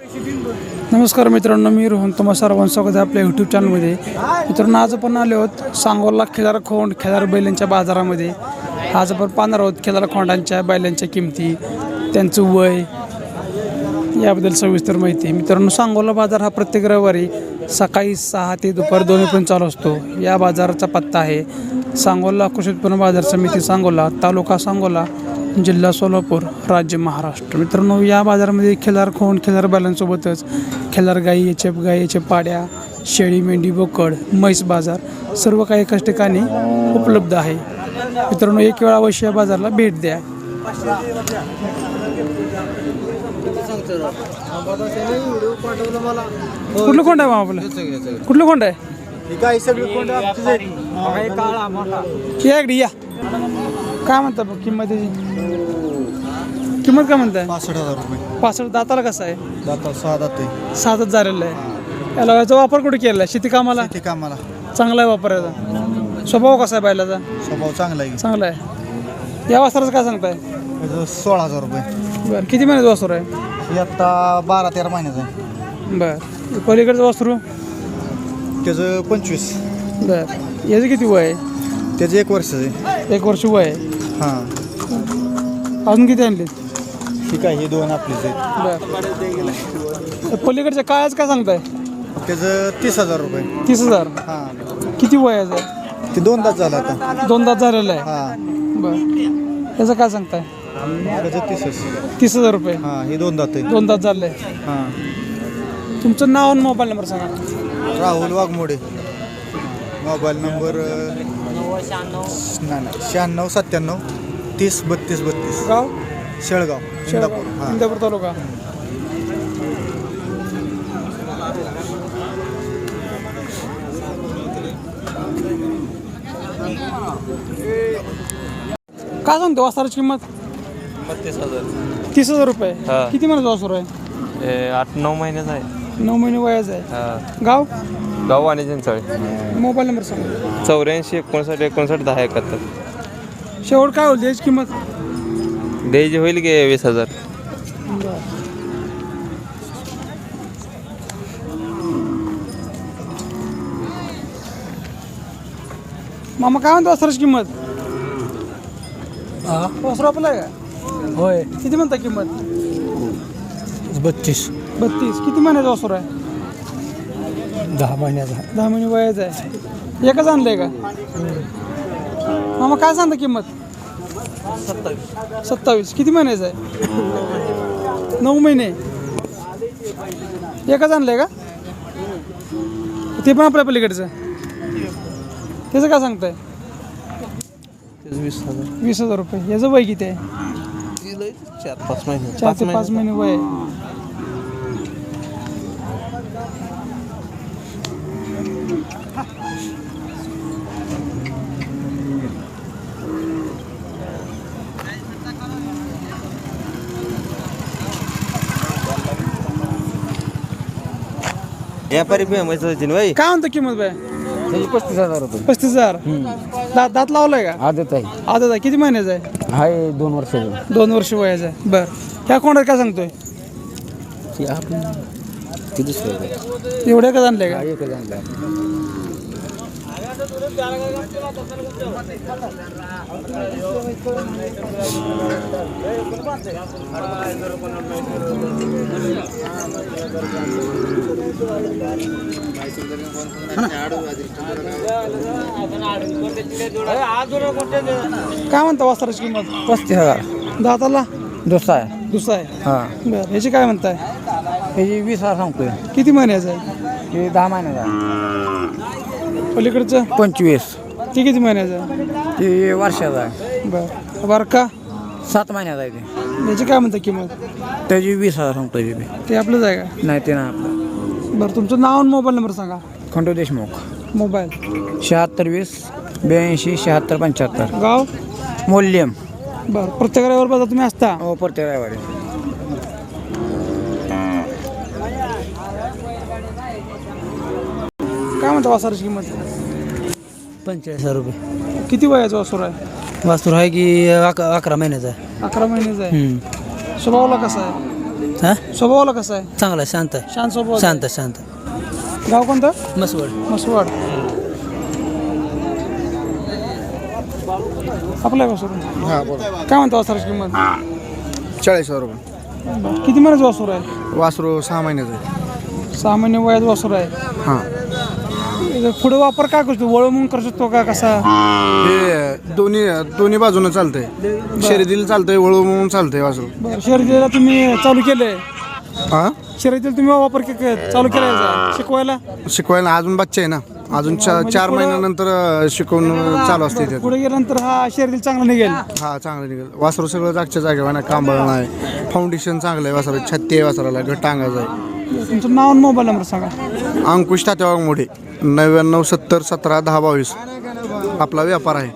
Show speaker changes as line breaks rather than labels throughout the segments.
नमस्कार मित्रांनो मी रोहन. तुम्हा सर्वांचं स्वागत आहे आपल्या यूट्यूब चॅनलमध्ये मित्रांनो आज आपण आलो आहोत सांगोला खेदार खोंड खेदार बैलांच्या बाजारामध्ये. आज आपण पाहणार आहोत खेदार खोंडांच्या बैलांच्या किमती त्यांचं वय याबद्दल सविस्तर माहिती. मित्रांनो सांगोला बाजार हा प्रत्येक रविवारी सकाळी सहा ते दुपार दोन्हीपर्यंत चालू असतो. या बाजाराचा पत्ता आहे सांगोला कृषी उत्पन्न बाजार समिती सांगोला तालुका सांगोला. जिल्हा सोलापूर राज्य महाराष्ट्र. मित्रांनो या बाजारामध्ये खिलार खोंड खिलार बैलांसोबतच खिलार गाई याचे गाई याचे पाड्या शेळी मेंढी बोकड म्हैस बाजार सर्व काही एकाच ठिकाणी उपलब्ध आहे. मित्रांनो एक वेळा अवश्य या बाजाराला भेट द्या. कुठलं कोंड आहे आपलं? कुठलं कोंड आहे? या. काय म्हणता बघ किंमत त्याची किंमत काय म्हणताय?
पासष्ट हजार रुपये.
पासष्ट दाताला कसं आहे?
जाता सहा जाते
सातच झालेलं आहे. याला याचा वापर कुठे केला आहे? शेती कामाला?
ते कामाला.
चांगला आहे वापरायचा. स्वभाव कसा आहे बैलाचा?
स्वभाव चांगला आहे.
चांगला आहे. या वासराचं काय सांगताय?
त्याचं सोळा हजार रुपये.
बरं किती महिन्याचं वासरू आहे?
हे आत्ता बारा तेरा महिन्याचं आहे.
बरं पलीकडचं वासरू?
त्याचं पंचवीस.
बरं याचं किती वय आहे?
त्याचं एक वर्षाचं आहे.
एक वर्ष वय आहे.
हां.
अजून किती आणले?
ठीक आहे हे दोन आपलेच आहेत.
बरं. पलीकडच्या काळाच काय सांगताय?
त्याचं तीस हजार रुपये.
तीस हजार?
हां.
किती वयाचं आहे
ते दोन तास झालं आता.
दोन तास झालेलं आहे.
हां.
बरं. याचं काय सांगताय?
त्याचं तीसच.
तीस हजार रुपये.
हां हे दोन दात आहे
दोन तास झाले.
हां.
तुमचं नाव आणि मोबाईल नंबर सांगा.
राहुल वाघमोडे. मोबाईल नंबर अं, नाही नाही. शहाण्णव सत्त्याण्णव तीस बत्तीस बत्तीस.
गाव?
शेळगाव इंदापूर. हां.
इंदापूर तालुका. काय सांगतो वासराची किंमत?
बत्तीस हजार.
तीस हजार रुपये.
हा.
किती महिन्याचा वासर आहे?
आठ नऊ महिन्याचा आहे.
नऊ महिने वयाचं आहे.
हा.
गाव?
गाव आणि चिंचाळे.
मोबाईल नंबर सांगा.
चौऱ्याऐंशी एकोणसाठ एकोणसाठ दहा एकाहत्तर.
शेवट काय होईल? याची किंमत?
द्यायची होईल की वीस हजार?
मामा काय म्हणतो वासराची किंमत? वासर आपलं आहे का?
होय.
किती म्हणता किंमत?
बत्तीस.
बत्तीस. किती महिन्याचा वासर आहे?
दहा महिन्याचा.
दहा महिने वयाचं आहे. एकच आणलंय का? मामा काय सांगता किंमत? सत्तावीस. सत्तावीस किती महिन्याचं आहे? नऊ महिने. एकच आणलंय का? ते पण आपल्या पलीकडचं. त्याचं काय सांगताय?
वीस हजार.
वीस हजार रुपये. याचं वय किती आहे?
चार पाच महिने.
चार ते पाच महिने वय आहे.
व्यापारी फेमस भाई
काय म्हणतो किंमत बाय
पस्तीस हजार रुपये
पस्तीस हजार? दात दात लावलाय का?
आदत आहे.
आता किती महिन्याचा आहे?
हाय दोन वर्षाचं
दोन वर्ष वयाचा आहे. बरं. ह्या कोणाला काय सांगतोय?
ती
एवढ्या का आणलंय का?
एकच आणलं
काय म्हणता वस्त्राची किंमत?
पस्तीस हजार.
दाताला?
दुसरा आहे.
दुसरा आहे.
हां.
बरं ह्याची काय म्हणताय?
त्याची वीस हजार सांगतोय.
किती महिन्याचं आहे?
हे दहा महिन्याचा आहे.
पलीकडचं?
पंचवीस.
ते किती महिन्याचं आहे?
ते वर्षाचा आहे.
बरं. का
सात महिन्याचा आहे ते.
याची काय म्हणता किंमत?
त्याची वीस हजार सांगतोय ते.
आपलंच आहे का?
नाही ते ना आपलं.
बरं तुमचं नाव आणि मोबाईल नंबर सांगा.
खंडू देशमुख.
मोबाईल.
शहात्तर वीस ब्याऐंशी शहात्तर पंच्याहत्तर.
गाव?
मूल्यम.
बरं प्रत्येक रविवार बाजार तुम्ही असता?
हो प्रत्येक रविवारी.
काय म्हणता वासराची किंमत?
पंचेचाळीस हजार रुपये.
किती वयाचं वासर आहे?
वास्तूर आहे की अकरा अकरा महिन्याचा आहे.
अकरा महिन्याचं आहे? स्वभावाला कसा आहे?
हा?
स्वभावाला कसं आहे?
चांगला आहे, शांत आहे.
शांत स्वभाव
शांत आहे, शांत आहे.
गाव कोणतं?
मसवड
मसवाड आपलं आहे वासरू?
हां बोला.
काय म्हणता वासराची किंमत?
चाळीस हजार रुपये.
बरं. किती महिन्याचं वासरू आहे?
वासरू सहा महिन्याचं आहे.
सहा महिने वयात वासरू आहे.
हां.
पुढे वापर काय करतो? वळ म्हणून करू शकतो का कसा?
हे दोन्ही दोन्ही बाजूनं चालतंय. शर्यतीला चालतंय वळू म्हणून चालतंय वासरू.
बरं शर्यतीला तुम्ही चालू केलंय.
हां?
शर्यतीला तुम्ही वापर के- के- चालू केलाय? शिकवायला?
शिकवायला अजून बच्चे आहे ना. अजून चा चार महिन्यानंतर अं, शिकवून चालू असते
पुढे गेल्यानंतर हा शर्यतीला चांगला निघेल?
हा चांगलं निघेल. वासरू सगळं जागच्या जागेवर ना कांबळ नाही. फाउंडेशन चांगलं आहे वासरा. छत्ती आहे वासराला घट्ट अंगाचा आहे.
तुमचं नाव आणि मोबाईल नंबर सांगा.
अंकुश तात्यावाग मोठे नव्याण्णव सत्तर सतरा दहा बावीस. आपला व्यापार आहे.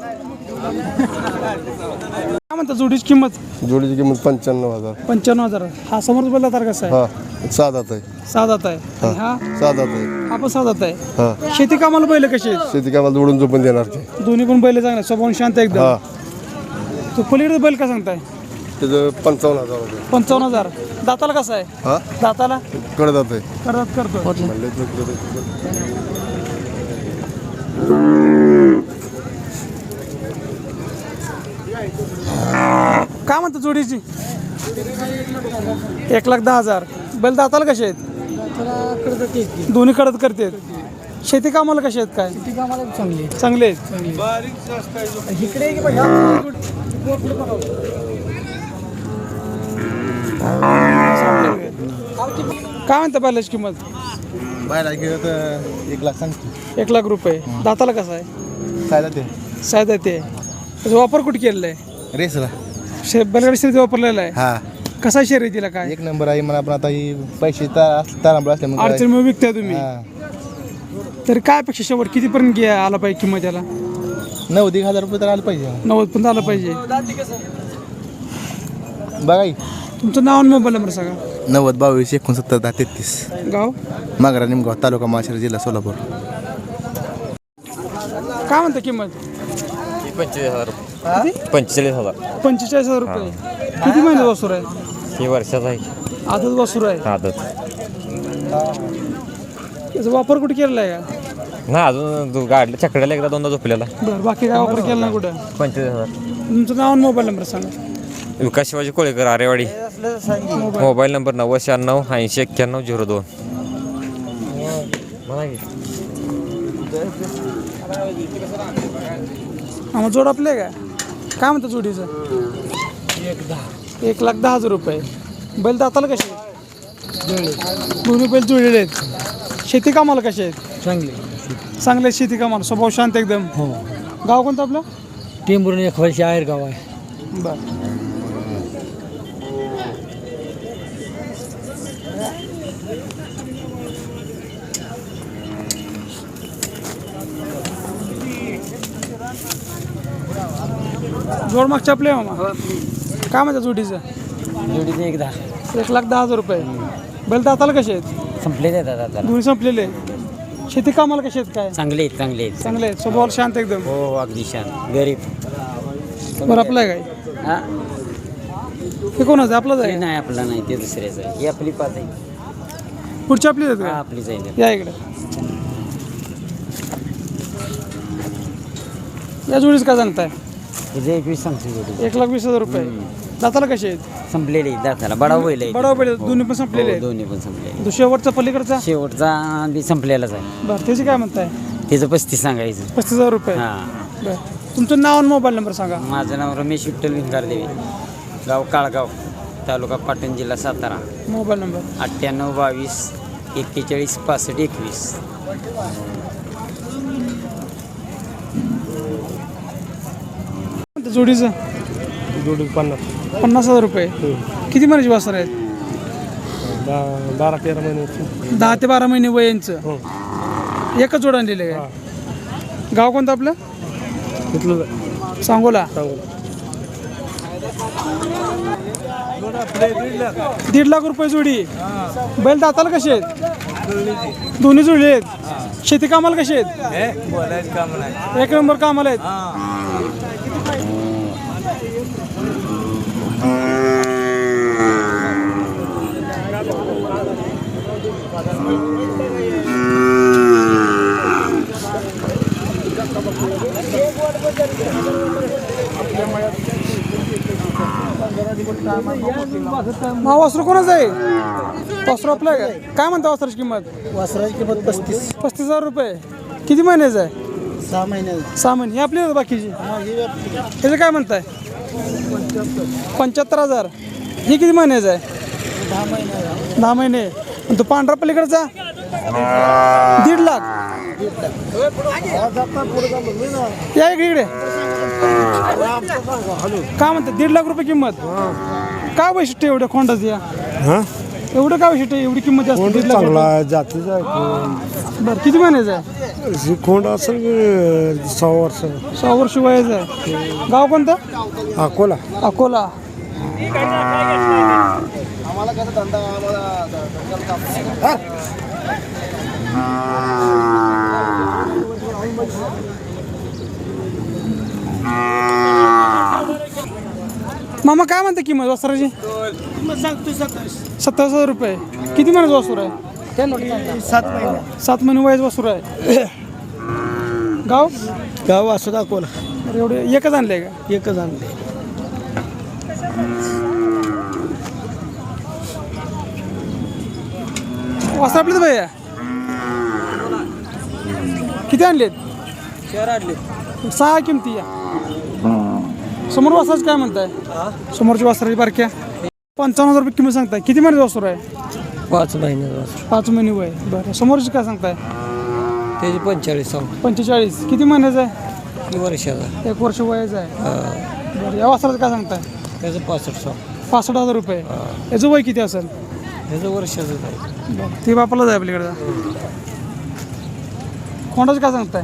काय म्हणता जोडीची किंमत?
जोडीची किंमत पंच्याण्णव हजार.
पंच्याण्णव हजार. हा समोर बोलला तर कसं आहे?
हा साधात आहे.
साधात आहे. आणि हा?
साधात आहे.
हा पण साधात आहे.
हा.
शेती कामाला बैल कशी आहेत?
शेती कामाला जोडून झोपून देणार ते.
दोन्ही पण बैल चांगले स्वभाव शांत आहे
हा.
एकदम तो पलीकडे बैल का सांगताय?
त्याचं पंचावन्न हजार रुपये
पंचावन्न हजार. दाताला कसं आहे?
हा?
दाताला?
कडदात आहे.
करत करतो
म्हणले.
काय म्हणतो जोडीची? एक लाख दहा हजार. बैल दाताला कसे आहेत? दोन्ही कडत करते शेती कामाला कसे आहेत काय? चांगले चांगले आहेत. इकडे ये की बाई, हा. काय म्हणता बैलाची किंमत?
बाहेर गेलं तर एक लाख सांगतो.
एक लाख रुपये. दाताला कसा आहे?
सायला ते.
सायदा ते. त्याचा वापर कुठे केलेला आहे?
रेसला.
शे बैलगाडी शर्यती वापरलेला आहे?
हा.
कसा आहे शर्यतीला काय?
एक नंबर आहे मला आपण आता ही पैसे तारांबळ असले मग
अडचण मग विकताय तुम्ही. तर काय अपेक्षा शेवट? कितीपर्यंत घ्या आला पाहिजे किंमत त्याला
नव्वद एक हजार रुपये तर आलं पाहिजे.
नव्वद पर्यंत आलं पाहिजे.
बघा
तुमचं नाव आणि मोबाईल नंबर सांगा.
नव्वद बावीस एकोणसत्तर दहा तेहतीस.
गाव?
मागरा निमगाव तालुका माळशिरस जिल्हा सोलापूर.
काय म्हणता किंमत?
पंचेचाळीस हजार
किती?
पंचेचाळीस हजार.
पंचेचाळीस हजार रुपये. किती महिन्यात वासूर आहे?
ही वर्षाचा आहे.
आधच वासूर आहे?
आदत.
याचा वापर कुठे केलेला आहे का?
ना अजून तू गाडीला चकड्याला एकदा दोनदा झोपलेला.
बरं बाकी काय वापर केला नाही कुठं?
पंचेचाळीस हजार.
तुमचं नाव आणि मोबाईल नंबर सांगा.
विकास शिवाजी कोळेकर आरेवाडी. मोबाईल नंबर नव्वद शहाण्णव ऐंशी एक्क्याण्णव झिरो दोन.
आम्हाला जोड आपले का काय म्हणतं जोडीचं? एक लाख दहा हजार रुपये. बैल दाताला कसे? दोन्ही बैल जुळलेले आहेत. शेती कामाला कसे आहेत?
चांगले.
चांगले शेती कामाला. स्वभाव शांत एकदम.
हो.
गाव कोणतं आपलं?
टेंभुर्णी एक वर्षी आहेर गाव आहे.
बरं. जोड मागच्या आपले मामा. काय म्हणतात जोडीचं?
जोडीचे एक दहा.
एक लाख दहा हजार रुपये. बैल दाताला कसे आहेत?
संपले नाही दादा
दोन्ही संपलेले शेती कामाला कसे आहेत काय?
चांगले आहेत चांगले आहेत.
चांगले आहेत. स्वभावाला शांत एकदम.
हो हो अगदी छान गरीब.
बरं आपलं आहे काय?
हा?
हे कोणाचं आपलंच
हे
आहे
नाही आपला नाही. ते दुसऱ्याचं आहे. ही आपली पाच आहे.
पुढची आपलीच आहेत
हा
का?
आपलीच आहे
या इकडे. या जोडीच काय सांगताय?
एकवीस सांगतो
एक लाख वीस हजार रुपये. दाताला कसे आहेत?
संपलेले दाताला. बडा बैल आहे
बडाव बैल आहेत, दोन्ही पण संपलेले
हो,
आहेत
दोन्ही पण संपलेले
तो शेवटचा पलीकडचा?
शेवटचा बी संपलेलाच आहे.
बरं त्याचे काय म्हणताय?
त्याचं पस्तीस सांगायचं.
पस्तीस हजार रुपये.
हा.
बरं. तुमचं नाव आणि मोबाईल नंबर सांगा.
माझं नाव रमेश विठ्ठल भिंगार देवी गाव काळगाव. तालुका पाटण जिल्हा सातारा.
Mobile number.
अठ्ठ्याण्णव बावीस एक्केचाळीस पासष्ट एकवीस.
जोडीचं?
जोडी पन्नास.
पन्नास हजार रुपये. किती महिन्याची वासर आहेत
दहा बारा तेरा महिन्याची.
दहा ते बारा महिने वय यांचं. एकच जोड आणलेलं आहे. गाव कोणतं आपलं?
तिथलं
सांगोला.
सांगू
दीड लाख रुपये जोडी. बैल दाताला कसे आहेत? दोन्ही जोडले आहेत. शेती कामाला कसे आहेत? एक नंबर कामाला आहेत. हा वासरू कोणाचं आहे? वासरू आपलं आहे का? काय म्हणता वासराची किंमत?
वासराची किंमत पस्तीस.
पस्तीस हजार रुपये. किती महिन्याचं आहे?
सहा महिन्यात
सहा महिने. ही आपली बाकीची? त्याचं काय म्हणताय? पंच्याहत्तर हजार. ही किती महिन्याचं आहे?
दहा महिन्यात
दहा महिने. आणि तो पांढरा पलीकडचा? दीड लाख. या इकडे इकडे. काय म्हणतात दीड लाख रुपये किंमत? काय वैशिष्ट्य एवढं खोंडाचं या? एवढं काय वैशिष्ट्य एवढी किंमत जास्त दीड लाख रुपये?
जातीचा
बरं किती महिन्याचं आहे?
कोंड असेल की सहा वर्ष.
सहा वर्ष वयाचं आहे. गाव कोणतं?
अकोला.
अकोला. मामा काय म्हणते किंमत वस्त्राची सत्तावीस. हजार रुपये. किती महिन्याचं वसूर आहे?
सात महिने.
सात महिने वयाचं वसूर आहे. गाव?
गाव असं दाखवला.
अरे एवढे एकच आणले का?
एकच आणले
वस्त्र आपलेच भैया किती आणलेत?
शहर आणले
सहा किमती या. समोर वासराच काय म्हणताय? समोरची वासराची बारक्या. पंचावन्न हजार रुपये किंमत सांगताय. किती महिन्याचं वासर आहे?
पाच वासर.
पाच महिने वय बरं. समोरची काय सांगताय?
त्याचे पंचेचाळीस सांग.
पंचेचाळीस. किती महिन्याचं आहे?
वर्षाचा.
एक वर्ष वयाचं आहे. बरं. या वासराचं काय सांगताय?
त्याचं पासष्ट सांग.
पासष्ट हजार रुपये. याचं वय किती असेल?
त्याचं वर्षाचं आहे.
ते बापाला जाय आपल्याकडे. खोंडाचं काय सांगताय?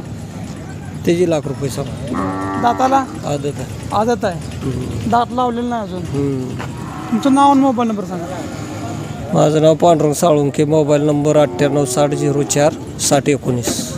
त्याची लाख रुपये सांग.
दाताला?
आदत आहे.
आदत आहे? दात लावलेलं नाही अजून? तुमचं नाव आणि मोबाईल नंबर सांगा.
माझं नाव पांडुरंग साळुंके मोबाईल नंबर अठ्ठ्याण्णव साठ झिरो चार साठ एकोणीस.